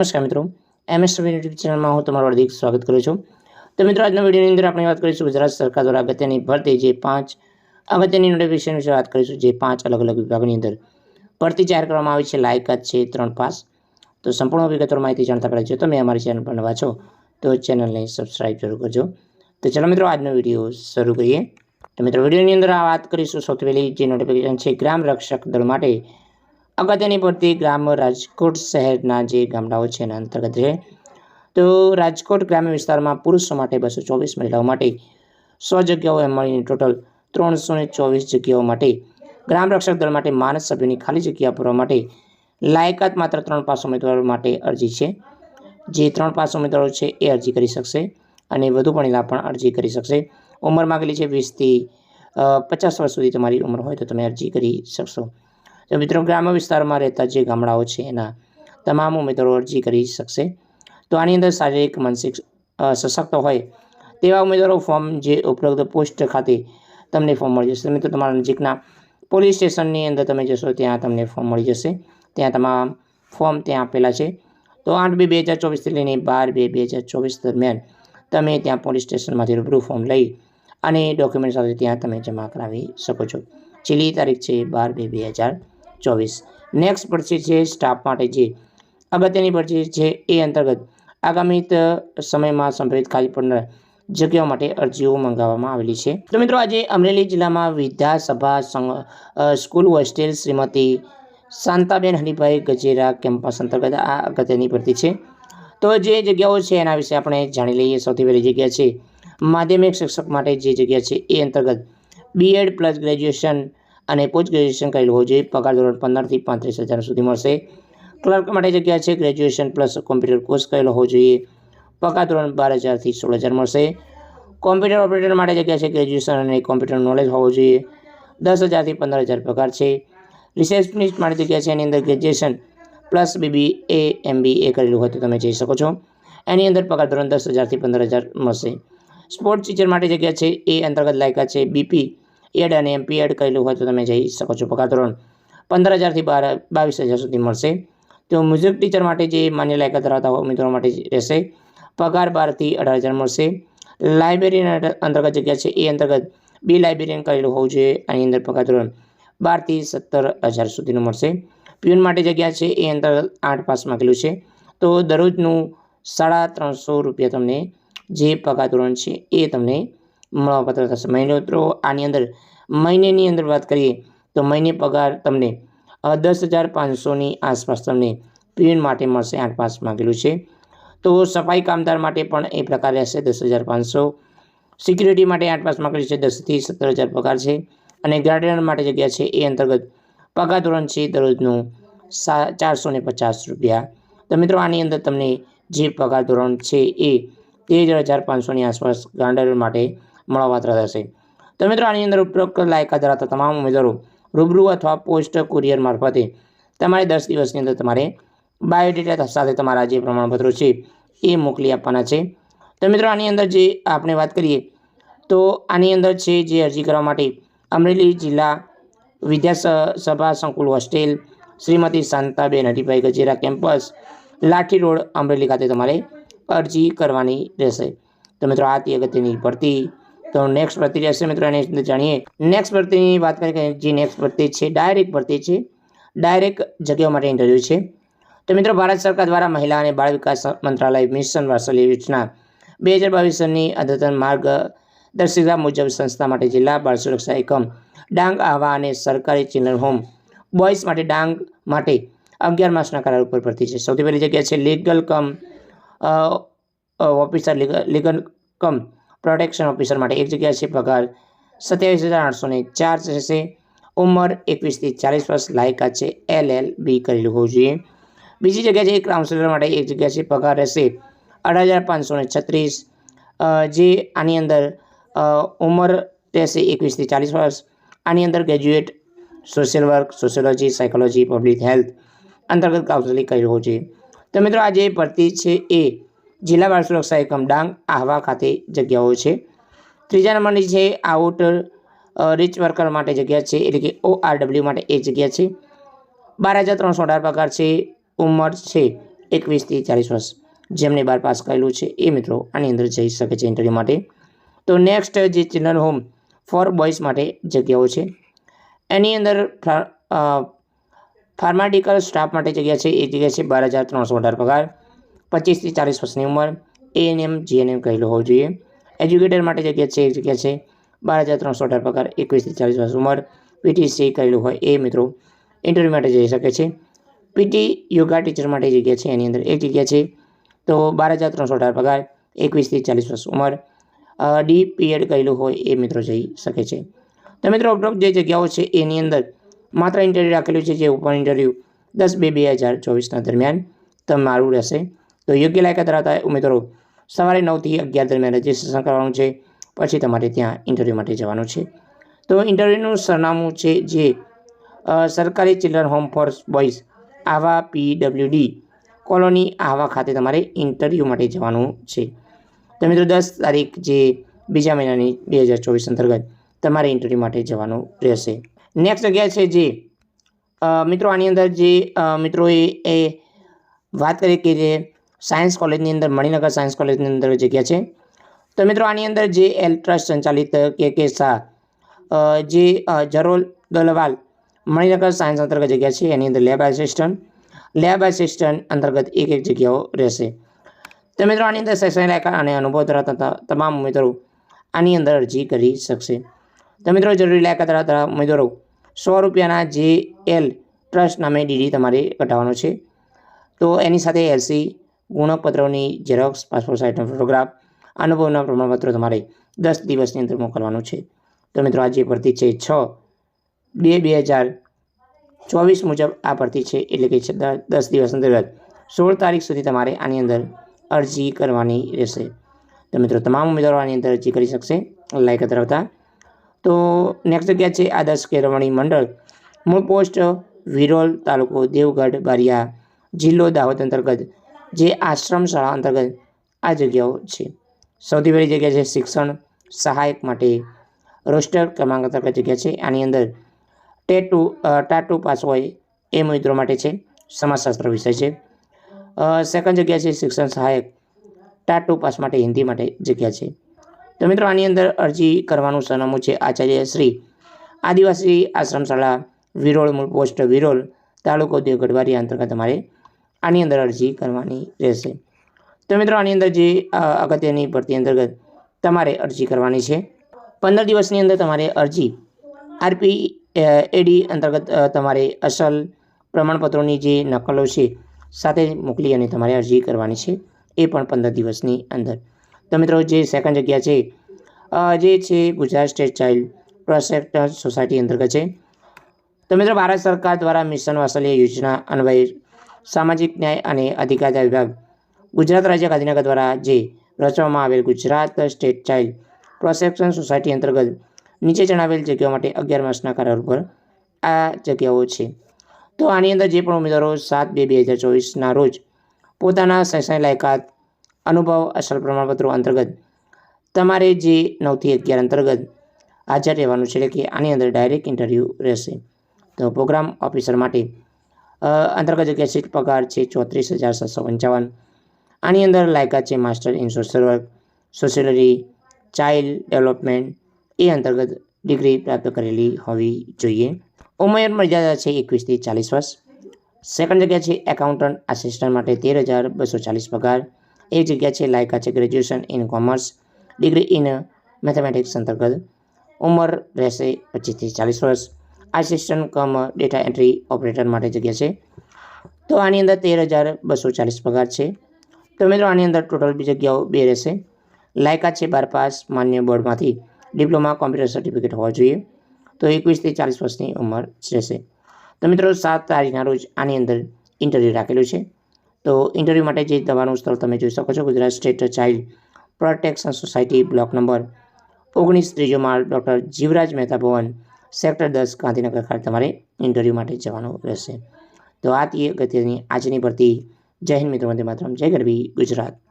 નમસ્કાર મિત્રો. MS YouTube ચેનલમાં હું તમારું હાર્દિક સ્વાગત કરું છું. તો મિત્રો, આજના વિડીયોની અંદર આપણે વાત કરીશું ગુજરાત સરકાર દ્વારા અગત્યની ભરતી જે પાંચ અગત્યની નોટિફિકેશન વિશે વાત કરીશું, જે પાંચ અલગ અલગ વિભાગની અંદર ભરતી જાહેર કરવામાં આવી છે. લાયકાત છે ત્રણ પાસ. તો સંપૂર્ણ વિગતવાર માહિતી જાણતા પહેલાં જો તમે અમારી ચેનલ પર નવા છો, તો ચેનલને સબસ્ક્રાઇબ જરૂર કરજો. તો ચાલો મિત્રો, આજનો વીડિયો શરૂ કરીએ. તો મિત્રો વિડીયોની અંદર આ વાત કરીશું. સૌથી પહેલી જે નોટિફિકેશન છે, ગ્રામ રક્ષક દળ માટે અગત્યની ભરતી ગ્રામ રાજકોટ શહેરના જે ગામડાઓ છે એના અંતર્ગત છે તો રાજકોટ ગ્રામ્ય વિસ્તારમાં પુરુષો માટે બસો ચોવીસ મહિલાઓ માટે સો જગ્યાઓ એમ મળીને ટોટલ ત્રણસો ને ચોવીસ જગ્યાઓ માટે ગ્રામ રક્ષક દળ માટે માનસ સભ્યોની ખાલી જગ્યા પૂરવા માટે લાયકાત માત્ર ત્રણ પાસ ઉમેદવારો માટે અરજી છે. જે ત્રણ પાસ ઉમેદવારો છે એ અરજી કરી શકશે અને વધુ ભણેલા પણ અરજી કરી શકશે. ઉંમર માગેલી છે વીસથી પચાસ વર્ષ સુધી તમારી ઉંમર હોય તો તમે અરજી કરી શકશો. તો મિત્રો ગ્રામ્ય વિસ્તારમાં રહેતા જે ગામડાઓ છે એના તમામ ઉમેદવારો અરજી કરી શકશે. તો આની અંદર શારીરિક માનસિક સશક્ત હોય તેવા ઉમેદવારો ફોર્મ જે ઉપલબ્ધ પોસ્ટ ખાતે તમને ફોર્મ મળી જશે. મિત્રો તમારા નજીકના પોલીસ સ્ટેશનની અંદર તમે જશો ત્યાં તમને ફોર્મ મળી જશે. ત્યાં તમામ ફોર્મ ત્યાં આપેલા છે. તો આઠ બે બે હજાર ચોવીસથી લઈને બાર બે બે હજાર ચોવીસ દરમિયાન તમે ત્યાં પોલીસ સ્ટેશનમાંથી રૂબરૂ ફોર્મ લઈ અને ડોક્યુમેન્ટ સાથે ત્યાં તમે જમા કરાવી શકો છો. છેલ્લી તારીખ છે બાર બે બે હજાર ચોવીસ. નેક્સ્ટ ભરતી છે સ્ટાફ માટે જે અગત્યની ભરતી છે એ અંતર્ગત આગામી સમયમાં સંભવિત ખાલી પડનાર જગ્યાઓ માટે અરજીઓ મંગાવવામાં આવેલી છે. તો મિત્રો આજે અમરેલી જિલ્લામાં Vidyasabha school hostel Shrimati Shantaben Haribhai Gajera campus અંતર્ગત આ અગત્યની ભરતી છે. તો જે જગ્યાઓ છે એના વિશે આપણે જાણી લઈએ. સૌથી પહેલી જગ્યા છે માધ્યમિક શિક્ષક માટે જે જગ્યા છે એ અંતર્ગત બીએડ પ્લસ ગ્રેજ્યુએશન અને પોસ્ટ ગ્રેજ્યુએશન કરેલું હોવું જોઈએ પગાર ધોરણ પંદરથી પાંત્રીસ હજાર સુધી મળશે. ક્લર્ક માટે જગ્યા છે, ગ્રેજ્યુએશન પ્લસ કોમ્પ્યુટર કોર્સ કરેલો હોવો જોઈએ. પગાર ધોરણ બાર હજારથી સોળ હજાર મળશે. કોમ્પ્યુટર ઓપરેટર માટે જગ્યા છે, ગ્રેજ્યુએશન અને કોમ્પ્યુટર નોલેજ હોવું જોઈએ. દસ હજારથી પંદર હજાર પગાર છે. રિસેપ્શનિસ્ટ માટે જગ્યા છે, એની અંદર graduation plus B B A M B A કરેલું હોય તો તમે જઈ શકો છો. એની અંદર પગાર ધોરણ દસ હજારથી પંદર હજાર મળશે. સ્પોર્ટ ટીચર માટે જગ્યા છે, એ અંતર્ગત લાયકા છે, બીપી એડ અને એમપી એડ કરેલું હોય તો તમે જઈ શકો છો પગાર ધોરણ. પંદર હજારથી બાર, બાવીસ હજાર સુધી મળશે. તો મ્યુઝિક ટીચર માટે જે માન્ય લાયકાત ધરાવતા હોય ઉમેદવારો માટે રહેશે. પગાર બારથી અઢાર હજાર મળશે. લાઇબ્રેરીયન અંતર્ગત જગ્યા છે એ અંતર્ગત બી લાઇબ્રેરિયન કરેલું હોવું જોઈએ આની અંદર પગાર ધોરણ બારથી સત્તર હજાર સુધીનું મળશે. પ્યુન માટે જગ્યા છે એ અંતર્ગત આઠ પાસ માંગેલું છે. તો દરરોજનું સાડા ત્રણસો રૂપિયા તમને જે પગાર ધોરણ છે એ તમને મળવાપાત્ર થશે. મહિનો તો આની અંદર, મહિનેની અંદર વાત કરીએ, તો મહિને પગાર તમને દસ હજાર પાંચસોની આસપાસ તમને પીએન માટે મળશે આઠ પાસ માંગેલું છે. તો સફાઈ કામદાર માટે પણ એ પ્રકાર રહેશે, દસ હજાર પાંચસો. સિક્યુરિટી માટે આઠ પાસ માંગેલી છે, દસથી સત્તર હજાર પગાર છે. અને ગાર્ડનર માટે જગ્યા છે, એ અંતર્ગત પગાર ધોરણ છે, દરરોજનું સા, ચારસો ને પચાસ રૂપિયા. તો મિત્રો, આની અંદર તમને જે પગાર ધોરણ છે, એ તેર હજાર પાંચસોની આસપાસ ગાર્ડનર માટે મળવાપાત્ર થશે. તો મિત્રો, આની અંદર ઉપરોક્ત લાયકાત ધરાવતા તમામ ઉમેદવારો રૂબરૂ અથવા પોસ્ટ કુરિયર મારફતે તમારે દસ દિવસની અંદર તમારે બાયોડેટા સાથે તમારા જે પ્રમાણપત્રો છે એ મોકલી આપવાના છે. તો મિત્રો, આની અંદર જે આપણે વાત કરીએ, તો આની અંદર છે જે અરજી કરવા માટે અમરેલી જિલ્લા વિદ્યાસભા સંકુલ hostel, Shrimati Shantaben Haribhai Gajera campus, Lathi road Amreli ખાતે તમારે અરજી કરવાની રહેશે. તો મિત્રો, આ તે અગત્યની ભરતી તો નેક્સ્ટ ભરતી રહેશે મિત્રો એની અંદર જાણીએ. નેક્સ્ટ ભરતીની વાત કરીએ જે નેક્સ્ટ ભરતી છે ડાયરેક્ટ ભરતી છે ડાયરેક્ટ જગ્યાઓ માટે ઇન્ટરવ્યૂ છે. તો મિત્રો, ભારત સરકાર દ્વારા મહિલા અને બાળ વિકાસ મંત્રાલય મિશન વાત્સલ્ય યોજના બે હજાર બાવીસની અદ્યતન માર્ગદર્શિકા મુજબ સંસ્થા માટે જિલ્લા બાળ સુરક્ષા એકમ, ડાંગ આહવા અને સરકારી ચિલ્ડ્રન હોમ, બોયઝ માટે ડાંગ માટે અગિયાર માસના કરાર ઉપર ભરતી છે. સૌથી પહેલી જગ્યા છે legal cum officer legal cum protection officer માટે એક જગ્યા છે પગાર સત્યાવીસ હજાર આઠસો ને ચાર રહેશે ઉંમર એકવીસથી ચાલીસ વર્ષ, લાયકાત છે એલ એલ બી કરેલું હોવું જોઈએ. બીજી જગ્યા છે કાઉન્સિલર માટે એક જગ્યા છે, પગાર રહેશે અઢાર હજાર પાંચસો ને છત્રીસ. જે આની અંદર ઉંમર રહેશે એકવીસથી ચાલીસ વર્ષ. આની અંદર graduate social work sociology psychology public health અંતર્ગત કાઉન્સેલિંગ કરેલું હોવું જોઈએ. તો મિત્રો, આ જે ભરતી છે એ જિલ્લા બાળ સુરક્ષા એકમ ડાંગ આહવા ખાતે જગ્યાઓ છે. ત્રીજા નંબરની છે આઉટ રીચ વર્કર માટે જગ્યા છે, એટલે કે ઓ આર ડબલ્યુ માટે એક જગ્યા છે. બાર હજાર ત્રણસો અઢાર પગાર છે, ઉંમર છે એકવીસથી ચાલીસ વર્ષ. જેમને બાર પાસ કરેલું છે, એ મિત્રો આની અંદર જઈ શકે છે ઇન્ટરવ્યૂ માટે. તો નેક્સ્ટ જે ચિલ્ડ્રન હોમ ફોર બોયઝ માટે જગ્યાઓ છે. એની અંદર ફાર્માટિકલ સ્ટાફ માટે જગ્યા છે, એ જગ્યા છે બાર હજાર ત્રણસો અઢાર પગાર પચીસથી ચાલીસ વર્ષની ઉંમર. એએનએમ જીએનએમ કહેલું હોવું જોઈએ. એજ્યુકેટર માટે જગ્યા છે જગ્યા છે બાર હજાર ત્રણસો અઢાર પગાર એકવીસથી ચાલીસ વર્ષ ઉંમર. પીટીસી કરેલું હોય એ મિત્રો. ઇન્ટરવ્યૂ માટે જઈ શકે છે. પીટી યોગા ટીચર માટે જગ્યા છે એની અંદર એક જગ્યા છે. તો બાર હજાર ત્રણસો અઢાર પગાર એકવીસથી ચાલીસ વર્ષ ઉંમર. ડી પીએડ કરેલું હોય એ મિત્રો જઈ શકે છે. તો મિત્રો ઉપરોક્ત જે જગ્યાઓ છે એની અંદર માત્ર ઇન્ટરવ્યૂ રાખેલું છે, જે ઓપન ઇન્ટરવ્યૂ દસ બે બે હજાર ચોવીસના દરમિયાન તમારું રહેશે. તો યોગ્ય લાયકાત ધરાવતા ઉમેદવારો સવારે નવથી અગિયાર દરમિયાન રજીસ્ટ્રેશન કરવાનું છે. પછી તમારે ત્યાં ઇન્ટરવ્યૂ માટે જવાનું છે. તો ઇન્ટરવ્યૂનું સરનામું છે જે સરકારી ચિલ્ડ્રન હોમ ફોર બોયઝ આવા પીડબ્લ્યુડી કોલોની આવા ખાતે તમારે ઇન્ટરવ્યૂ માટે જવાનું છે. તો મિત્રો દસ તારીખ જે બીજા મહિનાની બે હજાર ચોવીસ અંતર્ગત તમારે ઇન્ટરવ્યૂ માટે જવાનું રહેશે. નેક્સ્ટ જગ્યા છે જે મિત્રો આની અંદર જે મિત્રોએ એ વાત કરી કે જે સાયન્સ કોલેજની અંદર, મણિનગર સાયન્સ કોલેજની અંદર જગ્યા છે. તો મિત્રો, આની અંદર જે એલ ટ્રસ્ટ સંચાલિત કે કે શાહ જે જરોલ દલવાલ મણિનગર સાયન્સ અંતર્ગત જગ્યા છે, એની અંદર લેબ આસિસ્ટન્ટ લેબ આસિસ્ટન્ટ અંતર્ગત એક એક જગ્યાઓ રહેશે. તો મિત્રો, આની અંદર શૈક્ષણિક લાયકા અને અનુભવ ધરાવતા તમામ ઉમેદવારો આની અંદર અરજી કરી શકશે. તો મિત્રો, જરૂરી લાયકાત ધરાવતા ઉમેદવારો, સો રૂપિયાના જે એલ ટ્રસ્ટ નામે ડીડી તમારે કઢાવવાનો છે. તો એની સાથે એલસી ગુણપત્રોની ઝેરોક્સ પાસપોર્ટ સાઇઝનો ફોટોગ્રાફ અનુભવના પ્રમાણપત્રો તમારે દસ દિવસની અંદર મોકલવાનું છે. તો મિત્રો આ જે ભરતી છે છ બે બે હજાર ચોવીસ મુજબ આ ભરતી છે. એટલે કે દસ દિવસ અંતર્ગત સોળ તારીખ સુધી તમારે આની અંદર અરજી કરવાની રહેશે. તો મિત્રો, તમામ ઉમેદવારો આની અંદર અરજી કરી શકશે લાયક ધરાવતા. તો નેક્સ્ટ જગ્યા છે આદર્શ કેળવણી મંડળ. મૂળ પોસ્ટ વિરોલ તાલુકો દેવગઢ બારિયા જિલ્લો દાહોદ અંતર્ગત જે આશ્રમ શાળા અંતર્ગત આ જગ્યાઓ છે. સૌથી પહેલી જગ્યા છે શિક્ષણ સહાયક માટે. રોસ્ટર ક્રમાંક અંતર્ગત જગ્યા છે. આની અંદર ટેટુ ટાટુ પાસ હોય એ મિત્રો માટે છે. સમાજશાસ્ત્ર વિષય છે. સેકન્ડ જગ્યા છે શિક્ષણ સહાયક. ટાટુ પાસ માટે હિન્દી માટે જગ્યા છે. તો મિત્રો, આની અંદર અરજી કરવાનું સરનામું છે આચાર્ય શ્રી આદિવાસી આશ્રમ શાળા વિરોળ મૂળ પોસ્ટ વિરોળ તાલુકો દેવગઢવારી અંતર્ગત તમારે આની અંદર અરજી કરવાની રહેશે. તો મિત્રો, આની અંદર જે અગત્યની ભરતી અંતર્ગત તમારે અરજી કરવાની છે. પંદર દિવસની અંદર તમારે અરજી, આરપી એડી અંતર્ગત તમારે અસલ પ્રમાણપત્રોની જે નકલો છે, સાથે મોકલી અને તમારે અરજી કરવાની છે, એ પણ પંદર દિવસની અંદર. તો મિત્રો, જે સેકન્ડ જગ્યા છે જે છે Gujarat state child protection society અંતર્ગત છે. તો મિત્રો, ભારત સરકાર દ્વારા મિશન વાસલ્ય યોજના અન્વયે સામાજિક ન્યાય અને અધિકારિતા વિભાગ. ગુજરાત રાજ્ય ગાંધીનગર દ્વારા જે રચવામાં આવેલ Gujarat state child protection society અંતર્ગત નીચે જણાવેલ જગ્યાઓ માટે અગિયાર માસના કરાર ઉપર આ જગ્યાઓ છે. તો આની અંદર જે પણ ઉમેદવારો સાત બે બે હજાર ચોવીસના રોજ પોતાના શૈક્ષણિક લાયકાત, અનુભવ, અસલ પ્રમાણપત્રો અંતર્ગત તમારે જે નવથી અગિયાર અંતર્ગત હાજર રહેવાનું છે એટલે કે આની અંદર ડાયરેક્ટ ઇન્ટરવ્યૂ રહેશે. તો પ્રોગ્રામ ઓફિસર માટે અંતર્ગત જગ્યા સીટ પગાર છે ચોત્રીસ હજાર સાતસો પંચાવન. આની અંદર લાયકાત છે master in social work, સોશિયલરી, child development, એ અંતર્ગત ડિગ્રી પ્રાપ્ત કરેલી હોવી જોઈએ. ઉંમર મર્યાદા છે એકવીસથી ચાલીસ વર્ષ. સેકન્ડ જગ્યા છે એકાઉન્ટન્ટ આસિસ્ટન્ટ માટે તેર હજાર બસો ચાલીસ પગાર. એક જગ્યા છે લાયકાત છે graduation in commerce, degree in mathematics અંતર્ગત. ઉંમર રહેશે પચીસથી ચાલીસ વર્ષ. Assistant cum data entry operator માટે જગ્યા છે. તો આની અંદર તેર હજાર બસો ચાલીસ પગાર છે. તો મિત્રો, આની અંદર ટોટલ બી જગ્યાઓ બે રહેશે. લાયકાત છે બાર પાસ માન્ય બોર્ડમાંથી ડિપ્લોમા, કોમ્પ્યુટર સર્ટિફિકેટ હોવા જોઈએ. તો એકવીસથી ચાલીસ વર્ષની ઉંમર રહેશે. તો મિત્રો, સાત તારીખના રોજ આની અંદર ઇન્ટરવ્યૂ રાખેલું છે. તો ઇન્ટરવ્યૂ માટે જે દવાનું સ્થળ તમે જોઈ શકો છો, Gujarat state child protection society, block number ઓગણીસ ત્રીજો માળ ડૉક્ટર જીવરાજ મહેતા ભવન સેક્ટર દસ ગાંધીનગર ખાતે તમારે ઇન્ટરવ્યૂ માટે જવાનું રહેશે. તો આ તે અગત્યની આજની ભરતી. જય હિન્દ મિત્રો, વંદે માતરમ. જય ગરબી ગુજરાત.